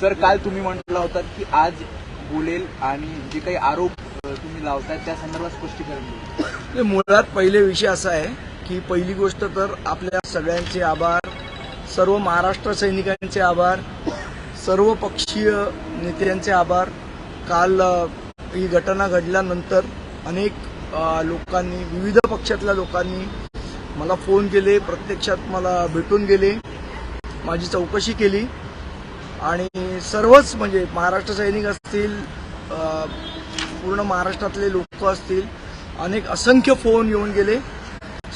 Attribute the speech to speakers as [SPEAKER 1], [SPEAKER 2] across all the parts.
[SPEAKER 1] Sir काल तुम्ही म्हटला होता की आज बोलेल आणि जे काही आरोप तुम्ही लावताय त्या संदर्भात स्पष्टीकरण देईल
[SPEAKER 2] मुळात पहिले विषय असा आहे की पहिली गोष्ट तर आपल्या सगळ्यांचे आभार सर्व महाराष्ट्र सैनिकांचे आभार सर्व पक्षीय नेत्यांचे आभार. काल ही घटना घडल्यानंतर अनेक लोकांनी विविध पक्षातल्या लोकांनी मला फोन केले प्रत्यक्षात मला भेटून गेले माझी चौकशी केली. आणि सर्वच म्हणजे महाराष्ट्र सैनिक असतील पूर्ण महाराष्ट्रातले लोक असतील अनेक असंख्य फोन येऊन गेले.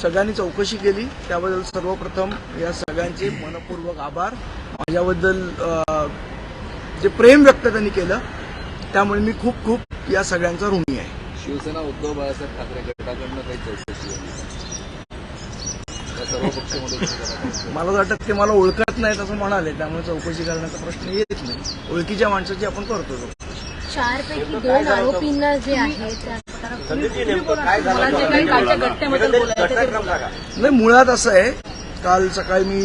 [SPEAKER 2] सगळ्यांनी चौकशी केली. त्याबद्दल सर्वप्रथम या सगळ्यांचे मनपूर्वक आभार. माझ्याबद्दल जे प्रेम व्यक्त त्यांनी केलं त्यामुळे मी खूप खूप या सगळ्यांचा ऋणी आहे.
[SPEAKER 3] शिवसेना उद्धव बाळासाहेब ठाकरे गटाकडनं काही चौकशी झाली सर्व पक्षामध्ये
[SPEAKER 2] मला वाटतं ते मला ओळखत नाहीत असं म्हणाले त्यामुळे चौकशी करण्याचा प्रश्न येत नाही. ओळखीच्या माणसाची आपण करतो
[SPEAKER 4] दोन आरोपींना जे आहे
[SPEAKER 2] नाही मुळात असं आहे काल सकाळी मी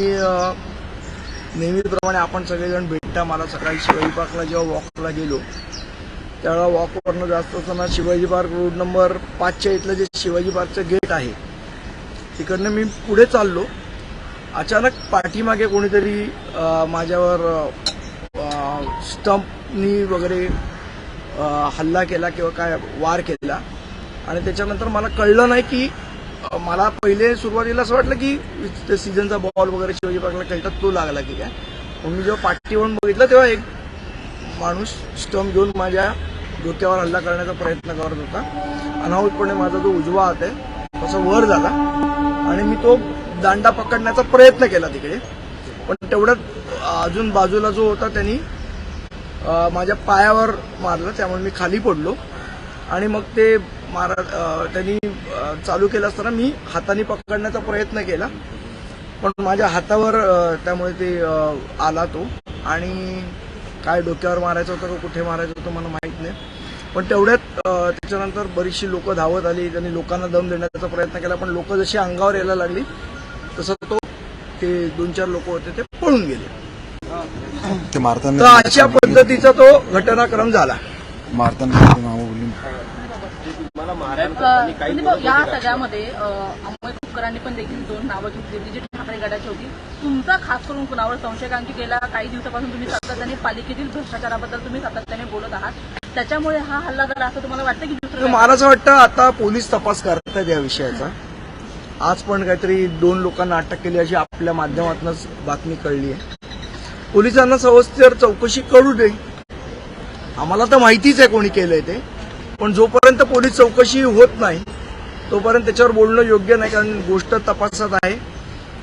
[SPEAKER 2] नेहमीप्रमाणे आपण सगळेजण भेटता मला सकाळी शिवाजी पार्कला जेव्हा वॉकला गेलो त्यावेळेला वॉकवरनं जास्त असताना शिवाजी पार्क रोड नंबर पाचच्या इथलं जे शिवाजी पार्कचं गेट आहे तिकडनं मी पुढे चाललो. अचानक पाठीमागे कोणीतरी माझ्यावर स्टंपनी वगैरे हल्ला केला किंवा काय वार केला. आणि त्याच्यानंतर मला कळलं नाही की मला पहिले सुरुवातीला असं वाटलं की ते सीझनचा बॉल वगैरे शिवाजी पार्कला खेळतात तो लागला की काय मग मी जेव्हा पाठीवरून बघितलं तेव्हा एक माणूस स्टंप घेऊन माझ्या डोक्यावर हल्ला करण्याचा प्रयत्न करत होता. अनाहूतपणे माझा जो उजवा हात आहे असं वर झाला. आणि मी तो दांडा पकडण्याचा प्रयत्न केला तिकडे. पण तेवढ्यात अजून बाजूला जो होता त्यांनी माझ्या पायावर मारलं. त्यामुळे मी खाली पडलो. आणि मग ते मारा त्यांनी चालू केलं असताना मी हाताने पकडण्याचा प्रयत्न केला. पण माझ्या हातावर त्यामुळे ते आला तो. आणि काय डोक्यावर मारायचं होतं का कुठे मारायचं होतं मला माहीत नाही. पण तेवढ्यात त्याच्यानंतर बरीचशी लोक धावत आली त्यांनी लोकांना दम देण्याचा प्रयत्न केला पण लोक जशी अंगावर यायला लागली तसं तो ते दोन चार लोक होते ते पळून गेले.
[SPEAKER 5] ते
[SPEAKER 2] तर
[SPEAKER 5] मारताना
[SPEAKER 2] अशा पद्धतीचा तो घटनाक्रम झाला.
[SPEAKER 5] मारताना
[SPEAKER 6] या सगळ्यामध्ये अ, अमोल कुलकर्णी पण देखील दोन नावं घेतली जी ठाकरे गटाची होती. तुमचा खास करून कुणावर संशय? कारण की गेल्या काही दिवसापासून तुम्ही सातत्याने पालिकेतील भ्रष्टाचाराबद्दल तुम्ही सातत्याने बोलत आहात. त्याच्यामुळे हा हल्ला झाला असं तुम्हाला वाटतं की दुसरं
[SPEAKER 2] मला असं वाटतं आता पोलीस तपास करतायत या विषयाचा. आज पण काहीतरी दोन लोकांना अटक केली अशी आपल्या माध्यमातूनच बातमी कळली आहे. पोलिसांना सविस्तर चौकशी करू दे. आम्हाला तर माहितीच आहे कोणी केलंय ते. पण जोपर्यंत पोलीस चौकशी होत नाही तोपर्यंत त्याच्यावर बोलणं योग्य नाही कारण गोष्ट तपासात आहे.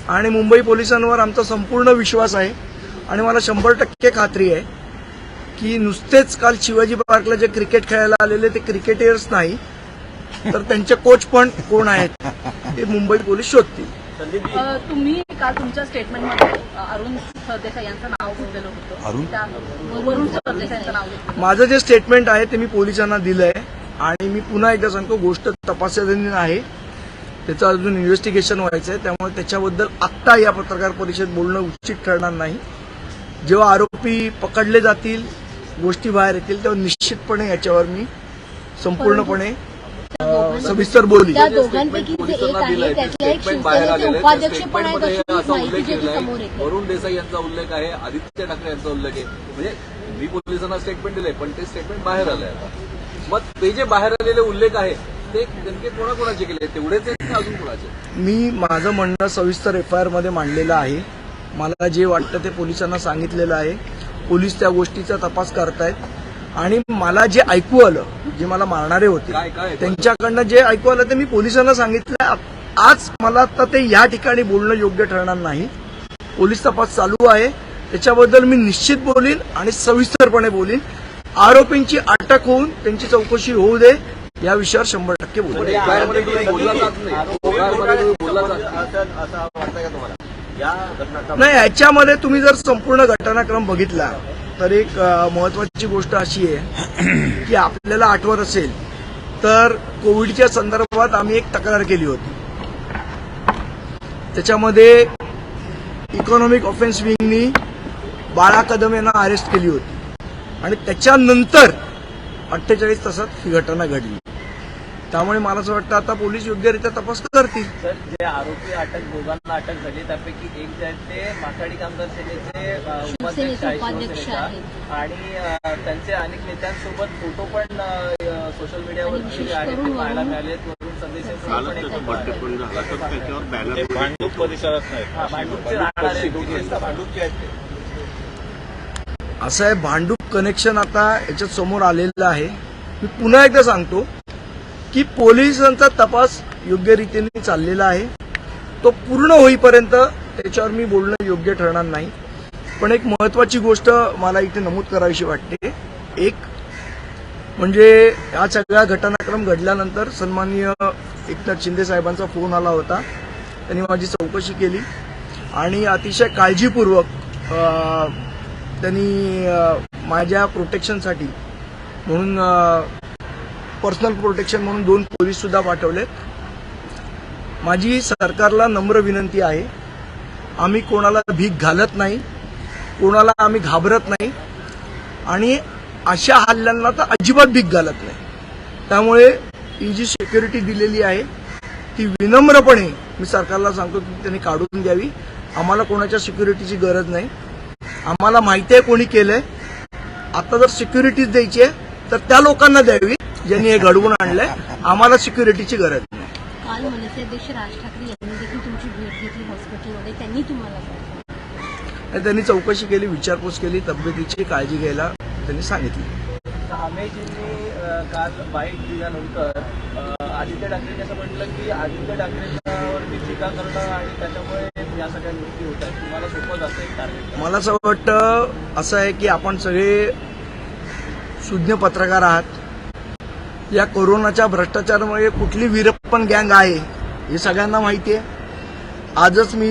[SPEAKER 2] आणि मुंबई पोलिसांवर आमचा संपूर्ण विश्वास आहे. आणि मला शंभर टक्के खात्री आहे. की नुसतेच काल शिवाजी पार्कला जे क्रिकेट खेळायला आलेले ते क्रिकेटर्स नाही तर त्यांचे कोच पण कोण आहेत हे मुंबई पोलीस शोधतील.
[SPEAKER 6] तुम्ही काल तुमच्या स्टेटमेंटमध्ये अ, अरुण सरदेसाई यांचं नाव घेतलेलं होतं? वरुण सरदेसाई यांचं नाव घेतलं.
[SPEAKER 2] माझं जे स्टेटमेंट आहे ते मी पोलिसांना दिलंय आणि मी पुन्हा एकदा सांगतो गोष्ट तपासाधीन आहे. त्याचं अजून इन्व्हेस्टिगेशन व्हायचं आहे त्यामुळे त्याच्याबद्दल आत्ता या पत्रकार परिषदेत बोलणं उचित ठरणार नाही. जेव्हा आरोपी पकडले जातील गोष्टी बाहेर येतील तेव्हा निश्चितपणे याच्यावर मी संपूर्णपणे सविस्तर बोली.
[SPEAKER 4] त्या दोघांपैकी जे एक
[SPEAKER 3] पोलिसांना
[SPEAKER 4] आहे
[SPEAKER 3] दिलंय, ते
[SPEAKER 4] त्यातला एक
[SPEAKER 3] स्टेटमेंट बाहेर
[SPEAKER 4] शिवसेनेचे
[SPEAKER 3] आलेलं. आहे.
[SPEAKER 4] उपाध्यक्ष
[SPEAKER 3] त्या
[SPEAKER 4] पण आहेत
[SPEAKER 3] स्टेटमेंटमध्ये
[SPEAKER 4] अशी
[SPEAKER 3] असा
[SPEAKER 4] माहिती
[SPEAKER 3] उल्लेख
[SPEAKER 4] जी
[SPEAKER 3] केलाय.
[SPEAKER 4] समोर येते.
[SPEAKER 3] वरुण देसाई यांचा उल्लेख आहे आदित्य ठाकरे यांचा उल्लेख आहे. म्हणजे मी पोलिसांना स्टेटमेंट दिलंय पण ते स्टेटमेंट बाहेर आलंय आता. मग ते जे बाहेर आलेले उल्लेख आहे ते नेमके कोणाकोणाचे केले तेवढेच आहेत का अजून कोणाचे?
[SPEAKER 2] मी माझं म्हणणं सविस्तर एफ आय आरमध्ये मांडलेलं आहे. मला जे वाटतं ते पोलिसांना सांगितलेलं आहे. पोलीस त्या गोष्टीचा तपास करतायत. आणि मला जे ऐकू आलं जे मला मारणारे होते? त्यांच्याकडनं जे ऐकू आलं ते मी पोलिसांना सांगितलं. आज मला तर ते या ठिकाणी बोलणं योग्य ठरणार नाही. पोलीस तपास चालू आहे. त्याच्याबद्दल मी निश्चित बोलीन आणि सविस्तरपणे बोलीन. आरोपींची अटक होऊन त्यांची चौकशी होऊ दे या विषयावर शंभर टक्के बोलेन
[SPEAKER 3] नाही
[SPEAKER 2] याच्यामध्ये तुम्ही जर संपूर्ण घटनाक्रम बघितला तर एक महत्वाची गोष्ट अशी आहे की आपल्याला आठवत असेल तर कोविडच्या संदर्भात आम्ही एक तक्रार केली होती. त्याच्यामध्ये इकॉनॉमिक ऑफेन्स विंगनी बाळा कदम यांना अरेस्ट केली होती. आणि त्याच्यानंतर अठ्ठेचाळीस तासात ही घटना घडली. त्यामुळे मला असं वाटतं आता पोलीस योग्यरित्या तपास करतील.
[SPEAKER 7] सर जे आरोपी अटक दोघांना अटक झाली त्यापैकी एक जे आहेत ते माथाडी कामगार सेनेचे उपाध्यक्ष
[SPEAKER 4] आहेत.
[SPEAKER 7] आणि त्यांचे अनेक नेत्यांसोबत फोटो पण सोशल मीडियावर पाहायला मिळाले
[SPEAKER 3] भांडूप परिसरात.
[SPEAKER 2] असं आहे भांडूप कनेक्शन आता याच्यात समोर आलेलं आहे. मी पुन्हा एकदा सांगतो की पोलिसांचा तपास योग्य रीतीने चाललेला आहे. तो पूर्ण होईपर्यंत त्याच्यावर मी बोलणं योग्य ठरणार नाही. पण एक महत्वाची गोष्ट मला इथे नमूद करावीशी वाटते. एक म्हणजे या सगळ्या घटनाक्रम घडल्यानंतर सन्माननीय एकनाथ शिंदे साहेबांचा फोन आला होता. त्यांनी माझी चौकशी केली आणि अतिशय काळजीपूर्वक त्यांनी माझ्या प्रोटेक्शनसाठी म्हणून पर्सनल प्रोटेक्शन म्हणून दोन पोलीस सुद्धा पाठवलेत. माझी सरकारला नम्र विनंती आहे. आम्ही कोणाला भीक घालत नाही कोणाला आम्ही घाबरत नाही आणि अशा हल्ल्यांना तर अजिबात भीक घालत नाही. त्यामुळे ही जी सिक्युरिटी दिलेली आहे ती विनम्रपणे मी सरकारला सांगतो की त्यांनी काढून द्यावी. आम्हाला कोणाच्या सिक्युरिटीची गरज नाही. आम्हाला माहिती आहे कोणी केलंय. आता जर सिक्युरिटीज द्यायची आहे तर त्या लोकांना द्यावी. ज्यांनी हे घडवून आणलंय. आम्हाला सिक्युरिटीची गरज नाही.
[SPEAKER 4] काल मनसे अध्यक्ष राज ठाकरे यांनी देखील तुमची भेट घेतली हॉस्पिटलमध्ये. त्यांनी तुम्हाला
[SPEAKER 2] त्यांनी चौकशी केली विचारपूस केली तब्येतीची काळजी घ्यायला त्यांनी सांगितली.
[SPEAKER 7] अमेजींनी काल बाईट दिल्यानंतर आदित्य ठाकरेंनी असं म्हटलं की आदित्य ठाकरेंवर मी टीका करणं आणि त्याच्यामुळे या सगळ्या गोष्टी होत आहेत. तुम्हाला सोपं जातं एक टार्गेट
[SPEAKER 2] मला असं वाटतं असं आहे की आपण सगळे सुज्ञ पत्रकार आहात. या कोरोनाच्या भ्रष्टाचारामुळे कुठली वीरप्पन गँग आहे हे सगळ्यांना माहिती आहे आजच मी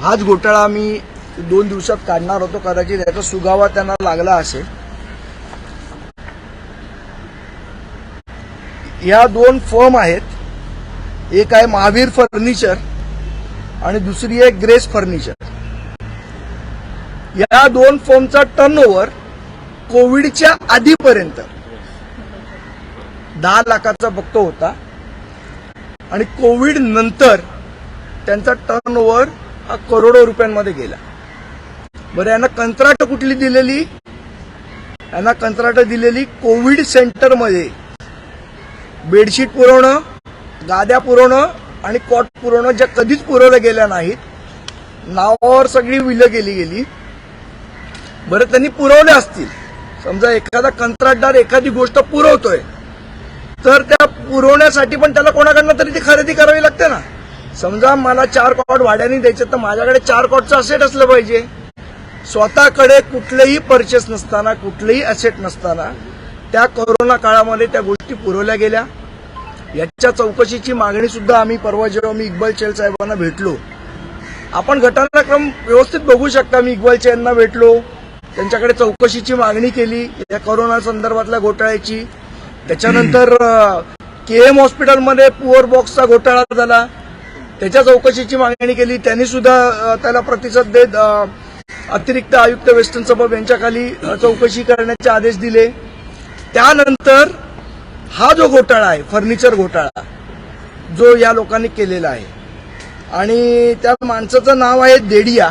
[SPEAKER 2] हाच घोटाळा मी दोन दिवसात काढणार होतो कदाचित याचा सुगावा त्यांना लागला असेल. या दोन फर्म आहेत एक आहे महावीर फर्निचर आणि दुसरी आहे ग्रेस फर्निचर. या दोन फर्मचा टर्नओव्हर कोविडच्या आधीपर्यंत. दहा लाखाचा फक्त होता. आणि कोविड नंतर त्यांचा टर्नओव्हर हा करोडो रुपयांमध्ये गेला. बरं यांना कंत्राट कुठली दिलेली? यांना कंत्राट दिलेली कोविड सेंटरमध्ये. बेडशीट पुरवणं गाद्या पुरवणं आणि कॉट पुरवणं ज्या कधीच पुरवल्या गेल्या नाहीत. नावावर सगळी विलं केली गेली. बरं त्यांनी पुरवल्या असतील. समजा एखादा कंत्राटदार एखादी गोष्ट पुरवतोय तर त्या पुरवण्यासाठी पण त्याला कोणाकडनं तरी ती खरेदी करावी लागते ना. समजा मला चार कॉट भाड्याने द्यायचे तर माझ्याकडे चार कॉटचं असेट असलं पाहिजे. स्वतःकडे कुठलेही परचेस नसताना कुठलेही असेट नसताना त्या कोरोना काळामध्ये त्या गोष्टी पुरवल्या गेल्या. याच्या चौकशीची मागणी सुद्धा आम्ही परवा जेव्हा मी इक्बाल चेल साहेबांना भेटलो. आपण घटनाक्रम व्यवस्थित बघू शकता मी इक्बाल चेलना भेटलो. त्यांच्याकडे चौकशीची मागणी केली. या कोरोना संदर्भातल्या घोटाळ्याची. त्याच्यानंतर के एम हॉस्पिटलमध्ये पुअर बॉक्सचा घोटाळा झाला. त्याच्या चौकशीची मागणी केली. त्यांनी सुद्धा त्याला प्रतिसाद देत अतिरिक्त आयुक्त वेस्टर्न सबब यांच्याखाली चौकशी करण्याचे आदेश दिले. त्यानंतर हा जो घोटाळा आहे फर्निचर घोटाळा जो या लोकांनी केलेला आहे. आणि त्या माणसाचं नाव आहे देडिया.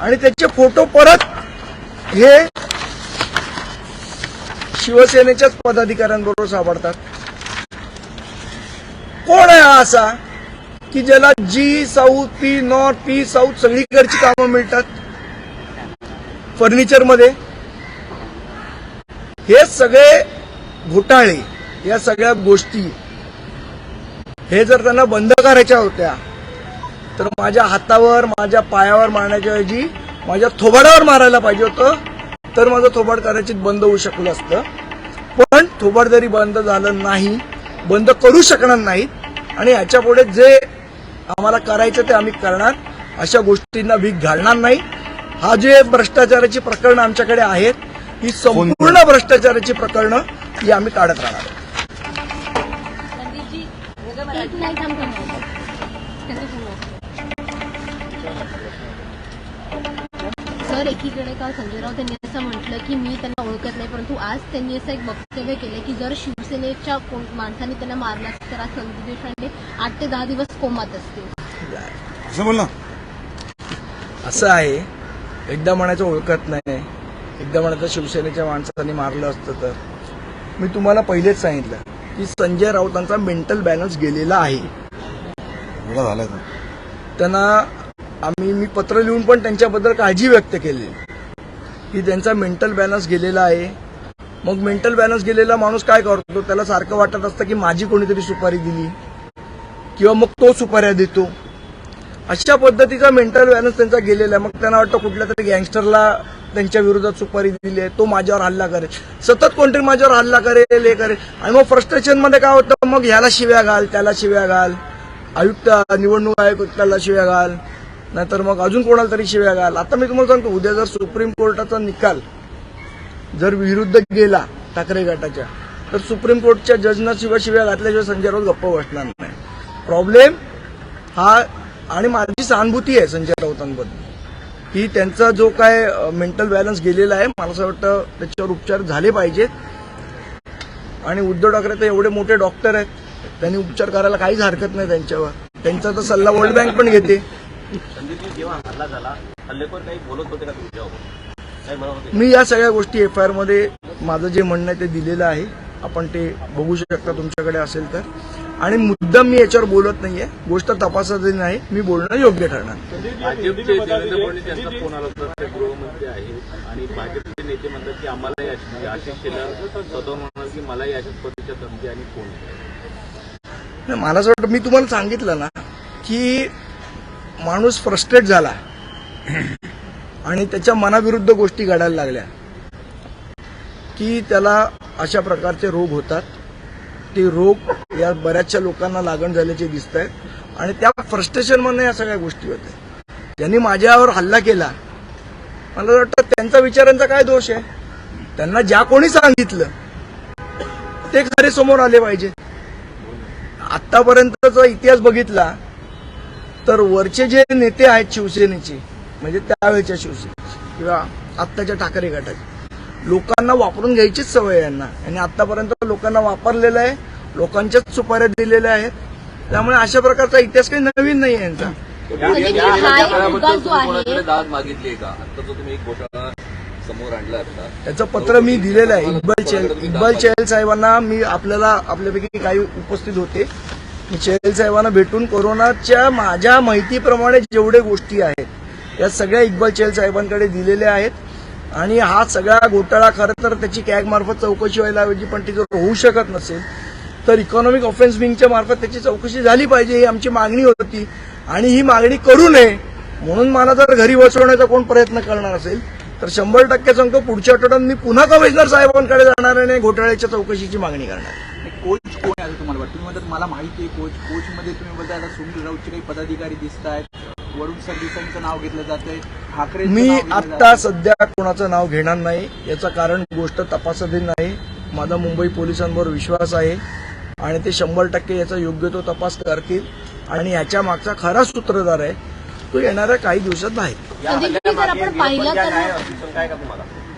[SPEAKER 2] आणि त्याचे फोटो परत हे शिवसेनेच्याच पदाधिकाऱ्यांबरोबर सापडतात. कोण आहे हा असा की ज्याला जी साऊथ पी नॉर्थ पी साऊथ सगळीकडची कामं मिळतात? फर्निचरमध्ये. हे सगळे घोटाळे या सगळ्या गोष्टी हे जर त्यांना बंद करायच्या होत्या तर माझ्या हातावर माझ्या पायावर मारण्याच्या ऐवजी माझ्या थोबाडावर मारायला पाहिजे होतं तर माझं थोबाड कदाचित बंद होऊ शकलं असतं. पण थोबाड जरी बंद झालं नाही बंद करू शकणार नाहीत आणि याच्यापुढे जे आम्हाला करायचं ते आम्ही करणार अशा गोष्टींना भीक घालणार नाही. हा जे भ्रष्टाचाराची प्रकरणं आमच्याकडे आहेत ही संपूर्ण भ्रष्टाचाराची प्रकरणं ही आम्ही काढत राहणार.
[SPEAKER 4] सर एकीकडे काल संजय राऊत यांनी असं म्हटलं की मी त्यांना ओळखत नाही परंतु आज त्यांनी असं एक वक्तव्य केलं की जर शिवसेनेच्या कोण माणसाने त्यांना मारलं असतं तर आज संदीप देशपांडे आठ ते दहा दिवस कोमात असतील.
[SPEAKER 5] असं बोल ना.
[SPEAKER 2] असं आहे. एकदा म्हणायचं ओळखत नाही एकदा म्हणायचं शिवसेनेच्या माणसांनी मारलं असतं तर. मी तुम्हाला पहिलेच सांगितलं की संजय राऊतांचा मेंटल बॅलन्स गेलेला आहे.
[SPEAKER 5] तर.
[SPEAKER 2] त्यांना आम्ही मी पत्र लिहून पण त्यांच्याबद्दल काळजी व्यक्त केली. की त्यांचा मेंटल बॅलन्स गेलेला आहे. मग मेंटल बॅलन्स गेलेला माणूस काय करतो? त्याला सारखं वाटत असतं की माझी कोणीतरी सुपारी दिली. किंवा मग तो सुपाऱ्या देतो. अशा पद्धतीचा मेंटल बॅलन्स त्यांचा गेलेला आहे. मग त्यांना वाटतं कुठल्या तरी गँगस्टरला त्यांच्या विरोधात सुपारी दिली आहे. तो माझ्यावर हल्ला करेल. सतत कोणतरी माझ्यावर हल्ला करेल हे करेल. आणि मग फ्रस्ट्रेशनमध्ये काय होतं? मग ह्याला शिव्या घाल त्याला शिव्या घाल. आयुक्त निवडणूक आयुक्ताला शिव्या घाल. नाहीतर मग अजून कोणाला तरी शिव्या घाल. आता मी तुम्हाला सांगतो उद्या जर सुप्रीम कोर्टाचा निकाल जर विरुद्ध गेला ठाकरे गटाच्या तर सुप्रीम कोर्टच्या जजना शिवाय शिव्या घातल्याशिवाय संजय राऊत गप्प बसणार नाही. प्रॉब्लेम हा आणि माझी सहानुभूती आहे संजय राऊतांबद्दल. की त्यांचा जो काय मेंटल बॅलन्स गेलेला आहे मला असं वाटतं त्याच्यावर उपचार झाले पाहिजेत. आणि उद्धव ठाकरे तर एवढे मोठे डॉक्टर आहेत त्यांनी उपचार करायला काहीच हरकत नाही त्यांच्यावर. त्यांचा तर सल्ला वर्ल्ड बँक पण घेते.
[SPEAKER 7] संदीपजी जेव्हा हल्ला झाला हल्लेखोर काही बोलत होते का तुमच्यावर
[SPEAKER 2] मी या सगळ्या गोष्टी एफ आय आरमध्ये माझं जे म्हणणं आहे ते दिलेलं आहे. आपण ते बघू शकता तुमच्याकडे असेल तर. आणि मुद्दाम मी याच्यावर बोलत नाहीये. गोष्ट तपासाची नाही. मी बोलणं योग्य ठरणार.
[SPEAKER 3] आणि भाजपचे नेते म्हणतात की आम्हालाही आशिष की मलाही अशाच पद्धतीच्या धमकी आणि फोन.
[SPEAKER 2] नाही, मला असं वाटतं मी तुम्हाला सांगितलं ना की माणूस फ्रस्ट्रेट झाला. आणि त्याच्या मनाविरुद्ध गोष्टी घडायला लागल्या. की त्याला अशा प्रकारचे रोग होतात. ते रोग या बऱ्याचशा लोकांना लागण झाल्याचे दिसत आहेत आणि त्या फ्रस्ट्रेशनमधनं या सगळ्या गोष्टी होत्या. त्यांनी माझ्यावर हल्ला केला मला वाटतं त्यांचा विचारांचा काय दोष आहे? त्यांना ज्या कोणी सांगितलं ते खरे समोर आले पाहिजे. आतापर्यंतचा इतिहास बघितला तर वरचे जे नेते आहेत शिवसेनेचे म्हणजे त्यावेळेच्या शिवसेनेचे किंवा आत्ताच्या ठाकरे गटाचे लोकांना वापरून घ्यायचीच सवय यांना. आणि आतापर्यंत लोकांना वापरलेलं आहे लोकांच्याच सुपाऱ्या दिलेल्या आहेत. त्यामुळे अशा प्रकारचा इतिहास काही नवीन नाही आहे यांचा.
[SPEAKER 3] या- या
[SPEAKER 4] एक
[SPEAKER 3] घटनाबद्दल
[SPEAKER 4] मुद्दा जो
[SPEAKER 3] तुम्ही
[SPEAKER 4] आहे.
[SPEAKER 3] कोणाकडे दाद मागितली का? आता जो तुम्ही एक घोटाळा समोर आणला आता.
[SPEAKER 2] त्याचं पत्र मी दिलेलं आहे. इक्बाल चेल इक्बाल चहल साहेबांना मी आपल्याला आपल्यापैकी काही उपस्थित होते. मी साहेबांना भेटून कोरोनाच्या माझ्या माहितीप्रमाणे जेवढे गोष्टी आहेत या सगळ्या इक्बाल चेल साहेबांकडे दिलेल्या आहेत. आणि हा सगळा घोटाळा खरं तर त्याची कॅग मार्फत चौकशी व्हायला हवी पण ती जर होऊ शकत नसेल तर इकॉनॉमिक ऑफेन्स विंगच्या मार्फत त्याची चौकशी झाली पाहिजे ही आमची मागणी होती. आणि ही मागणी करू नये म्हणून मला जर घरी बसवण्याचा कोण प्रयत्न करणार असेल तर शंभर टक्के सांगतो पुढच्या आठवड्यात मी पुन्हा कमिशनर साहेबांकडे जाणार आणि घोटाळ्याच्या चौकशीची मागणी करणार
[SPEAKER 1] आहे. कोच कोण आहे असं तुम्हाला वाटतं? तुम्ही म्हणतात मला माहिती आहे कोच. कोच मध्ये तुम्ही बोलताय आता सुनील राऊतचे काही पदाधिकारी दिसत आहेत. वरुण सरदेसाईंचं नाव घेतलं जातंय ठाकरे
[SPEAKER 2] मी आत्ता सध्या कोणाचं नाव घेणार नाही. याचं कारण गोष्ट तपासाधीन नाही. माझा मुंबई पोलिसांवर विश्वास आहे. आणि ते शंभर टक्के याचा योग्य तो तपास करतील. आणि याच्या मागचा खरा सूत्रधार आहे तो येणाऱ्या काही दिवसात बाहेर.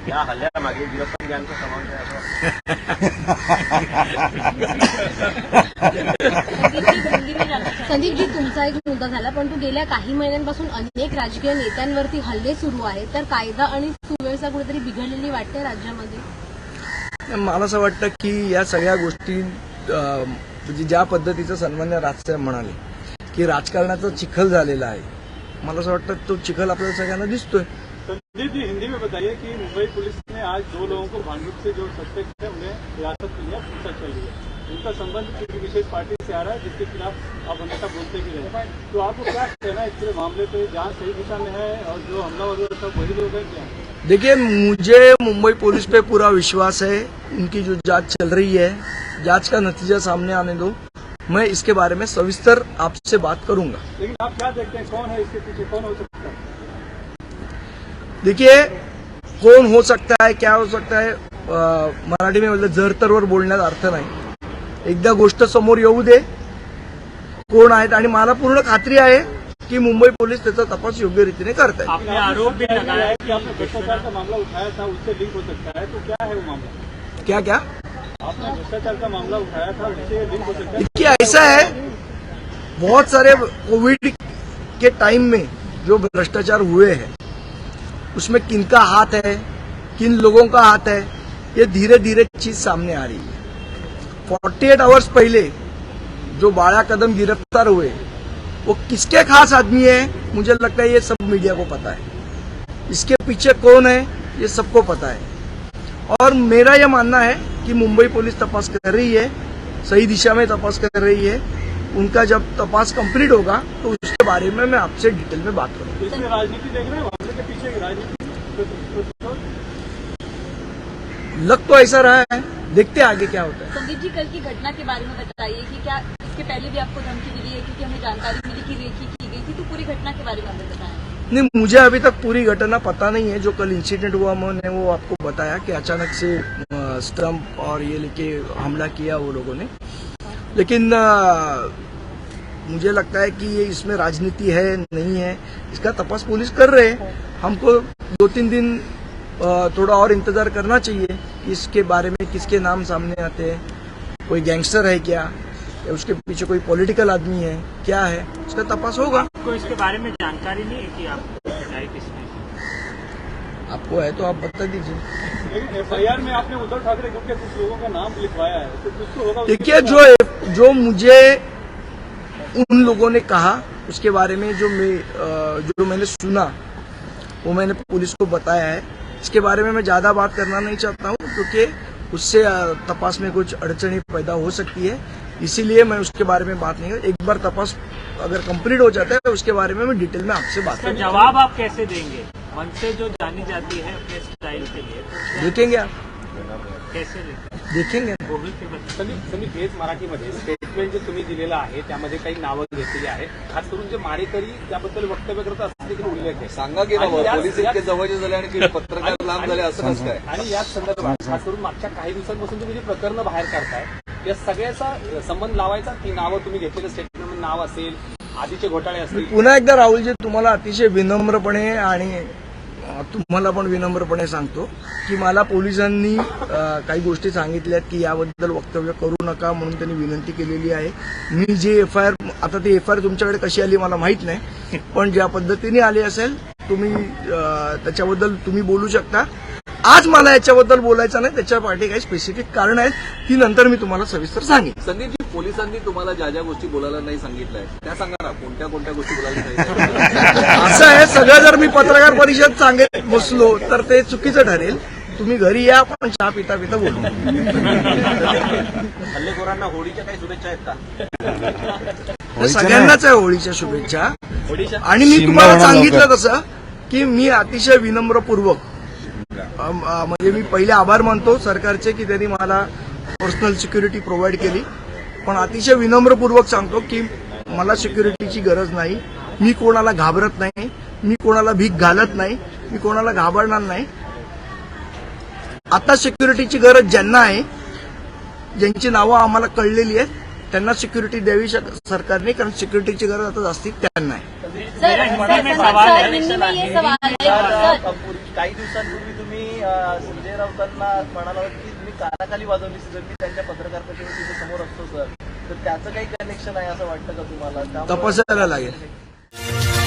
[SPEAKER 7] या हल्ल्यामागे समावेश आहे. संदीप
[SPEAKER 4] संदीपजी तुमचा एक मुद्दा झाला पण तू गेल्या काही महिन्यांपासून अनेक राजकीय नेत्यांवरती हल्ले सुरू आहेत. तर कायदा आणि सुव्यवस्था कुठेतरी बिघडलेली वाटते राज्यामध्ये?
[SPEAKER 2] मला असं वाटतं की या सगळ्या गोष्टी अं, म्हणजे ज्या पद्धतीचं सन्मान्य राजसाहेब म्हणाले की राजकारणाचा चिखल झालेला आहे. मला असं वाटतं तो चिखल आपल्याला सगळ्यांना दिसतोय.
[SPEAKER 8] संदीप जी हिंदी में बताइए कि मुंबई पुलिस ने आज दो लोगों को भांडुप से जो सस्पेक्ट है उन्हें हिरासत में लिया पूछताछ चल रही है उनका संबंध किसी विशेष पार्टी से आ रहा है जिसके खिलाफ आप हमेशा बोलते भी रहे तो आपको क्या कहना है इस पूरे मामले पे जाँच सही दिशा में है और जो हमलावर हुआ सब वही लोग हैं क्या?
[SPEAKER 2] देखिए मुझे मुंबई पुलिस पे पूरा विश्वास है उनकी जो जाँच चल रही है जाँच का नतीजा सामने आने दो। मैं इसके बारे में सविस्तर आपसे बात करूँगा।
[SPEAKER 8] लेकिन आप क्या देखते हैं कौन है इसके पीछे कौन हो सकता है?
[SPEAKER 2] देखिए कौन हो सकता है क्या हो सकता है मराठी में बोलते जर तरवर बोलण्यात अर्थ नाही. एकदा गोष्ट समोर येऊ दे कोण आहेत आणि मला पूर्ण खात्री आहे की मुंबई पोलीस त्याचा तपास योग्य रीतीने करत आहेत
[SPEAKER 8] आपने आरोप भी लगाया. है कि आपने भ्रष्टाचार का मामला उठाया था उससे लिंक हो सकता है तो क्या है वो मामला?
[SPEAKER 2] क्या क्या?
[SPEAKER 8] आपने भ्रष्टाचार का मामला उठाया था उससे लिंक हो सकता है
[SPEAKER 2] देखिए ऐसा है बहुत सारे कोविड के टाइम में जो भ्रष्टाचार हुए हैं उसमें किन का हाथ है, किन लोगों का हाथ है, ये धीरे धीरे चीज़ सामने आ रही है। 48 आवर्स पहले जो बाड़ा कदम गिरफ़्तार हुए, वो किसके खास आदमी है, मुझे लगता है ये सब मीडिया को पता है। इसके पीछे कौन है, ये सबको पता है। और मेरा यह मानना है कि मुंबई पुलिस तपास कर रही है, सही दिशा में तपास कर रही है। उनका जब तपास कंप्लीट होगा तो उसके बारे में मैं आपसे डिटेल में बात करूँगा।
[SPEAKER 8] राजनीति देख रहे हैं?
[SPEAKER 2] लग तो ऐसा रहा है। देखते हैं आगे क्या होता है।
[SPEAKER 9] संदीप जी कल की घटना के बारे में बताइए कि क्या इसके पहले भी आपको धमकी मिली है क्योंकि हमें जानकारी मिली कि रेकी की गई थी तो पूरी घटना के बारे में हमें बताएँ।
[SPEAKER 2] नहीं मुझे अभी तक पूरी घटना पता नहीं है। जो कल इंसिडेंट हुआ मैंने वो आपको बताया कि अचानक से स्टम्प और ये लेके हमला किया वो लोगों ने। लेकिन मुझे लगता है कि ये इसमें राजनीति है नहीं है इसका तपास पुलिस कर रहे हैं। हमको दो तीन दिन थोड़ा और इंतज़ार करना चाहिए कि इसके बारे में किसके नाम सामने आते हैं। कोई गैंगस्टर है क्या? या उसके पीछे कोई पॉलिटिकल आदमी है? क्या है? उसका तपास होगा।
[SPEAKER 10] आपको इसके बारे में जानकारी नहीं है कि आप
[SPEAKER 2] आपको है तो आप बता दीजिए।
[SPEAKER 8] में आपने उद्धव ठाकरे ग्रुप के कुछ लोगों का नाम लिखवाया है तो कुछ तो होगा।
[SPEAKER 2] देखिए जो जो मुझे उन लोगों ने कहा उसके बारे में जो मैं जो मैंने सुना वो मैंने पुलिस को बताया है। इसके बारे में मैं ज़्यादा बात करना नहीं चाहता हूँ क्योंकि उससे तपास में कुछ अड़चने पैदा हो सकती है। इसीलिए मैं उसके बारे में बात नहीं कर एक बार तपास अगर कंप्लीट हो जाता है उसके बारे में मैं डिटेल में आपसे बात करूँगा
[SPEAKER 10] जवाब आप कैसे देंगे? से जो जानी जाती है अपने स्टाइल के लिए तो
[SPEAKER 2] देखेंगे आप।
[SPEAKER 10] कैसे
[SPEAKER 2] देखेंगे
[SPEAKER 7] संदीप संदीप हेच मराठीमध्ये स्टेटमेंट जे तुम्ही दिलेलं आहे त्यामध्ये काही नावं घेतलेली आहेत. खास करून जे मारेकरी त्याबद्दल वक्तव्य करतात असं देखील उल्लेख आहे.
[SPEAKER 3] सांगा की पोलीस इतके जवळचे झाले आणि की पत्रकार लांब झाले असं कसं काय?
[SPEAKER 7] आणि याच संदर्भात खास करून मागच्या काही दिवसांपासून तुम्ही जी प्रकरणं बाहेर काढताय या सगळ्याचा संबंध लावायचा ती नावं तुम्ही घेतलेलं स्टेटमेंट नाव असेल आधीचे घोटाळे असतील?
[SPEAKER 2] पुन्हा एकदा राहुलजी तुम्हाला अतिशय विनम्रपणे आणि तुम्हाला पण विनम्रपणे सांगतो की मला पोलिसांनी काही गोष्टी सांगितल्यात की याबद्दल वक्तव्य करू नका म्हणून त्यांनी विनंती केलेली आहे. मी जे एफ आय आर आता ती एफ आय आर तुमच्याकडे कशी आली मला माहीत नाही पण ज्या पद्धतीने आली असेल तुम्ही त्याच्याबद्दल तुम्ही बोलू शकता. आज मला याच्याबद्दल बोलायचं नाही त्याच्या पाठी काही स्पेसिफिक कारण आहेत ती नंतर मी तुम्हाला सविस्तर सांगेन.
[SPEAKER 3] संदीपजी पोलिसांनी तुम्हाला ज्या ज्या गोष्टी बोलायला नाही सांगितलंय त्या सांगा ना कोणत्या कोणत्या गोष्टी बोलायला?
[SPEAKER 2] असं आहे सगळं जर मी पत्रकार परिषद सांगत बसलो तर ते चुकीचं ठरेल. तुम्ही घरी या आपण चहा पिता पिता बोलू.
[SPEAKER 7] हल्लेखोरांना होळीच्या काही शुभेच्छा आहेत का?
[SPEAKER 2] सगळ्यांनाच आहे होळीच्या शुभेच्छा. आणि मी तुम्हाला सांगितलं. तसं की मी अतिशय विनम्रपूर्वक म्हणजे मी पहिले आभार मानतो सरकारचे की त्यांनी मला पर्सनल सिक्युरिटी प्रोव्हाइड केली. पण अतिशय विनम्रपूर्वक सांगतो की मला सिक्युरिटीची गरज नाही. मी कोणाला घाबरत नाही. मी कोणाला भीक घालत नाही. मी कोणाला घाबरणार नाही. आता सिक्युरिटीची गरज ज्यांना आहे ज्यांची नावं आम्हाला कळलेली आहेत त्यांना सिक्युरिटी द्यावी सरकारने कारण सिक्युरिटीची गरज आता जास्ती त्यांना आहे.
[SPEAKER 7] काही दिवसांपूर्वी तुम्ही संजय राऊतांना म्हणाला होता की तुम्ही कानाखाली वाजवली जर मी त्यांच्या पत्रकार तिथे समोर असतो सर तर त्याचं काही कनेक्शन आहे असं वाटतं का तुम्हाला?
[SPEAKER 2] तपासायला लागेल.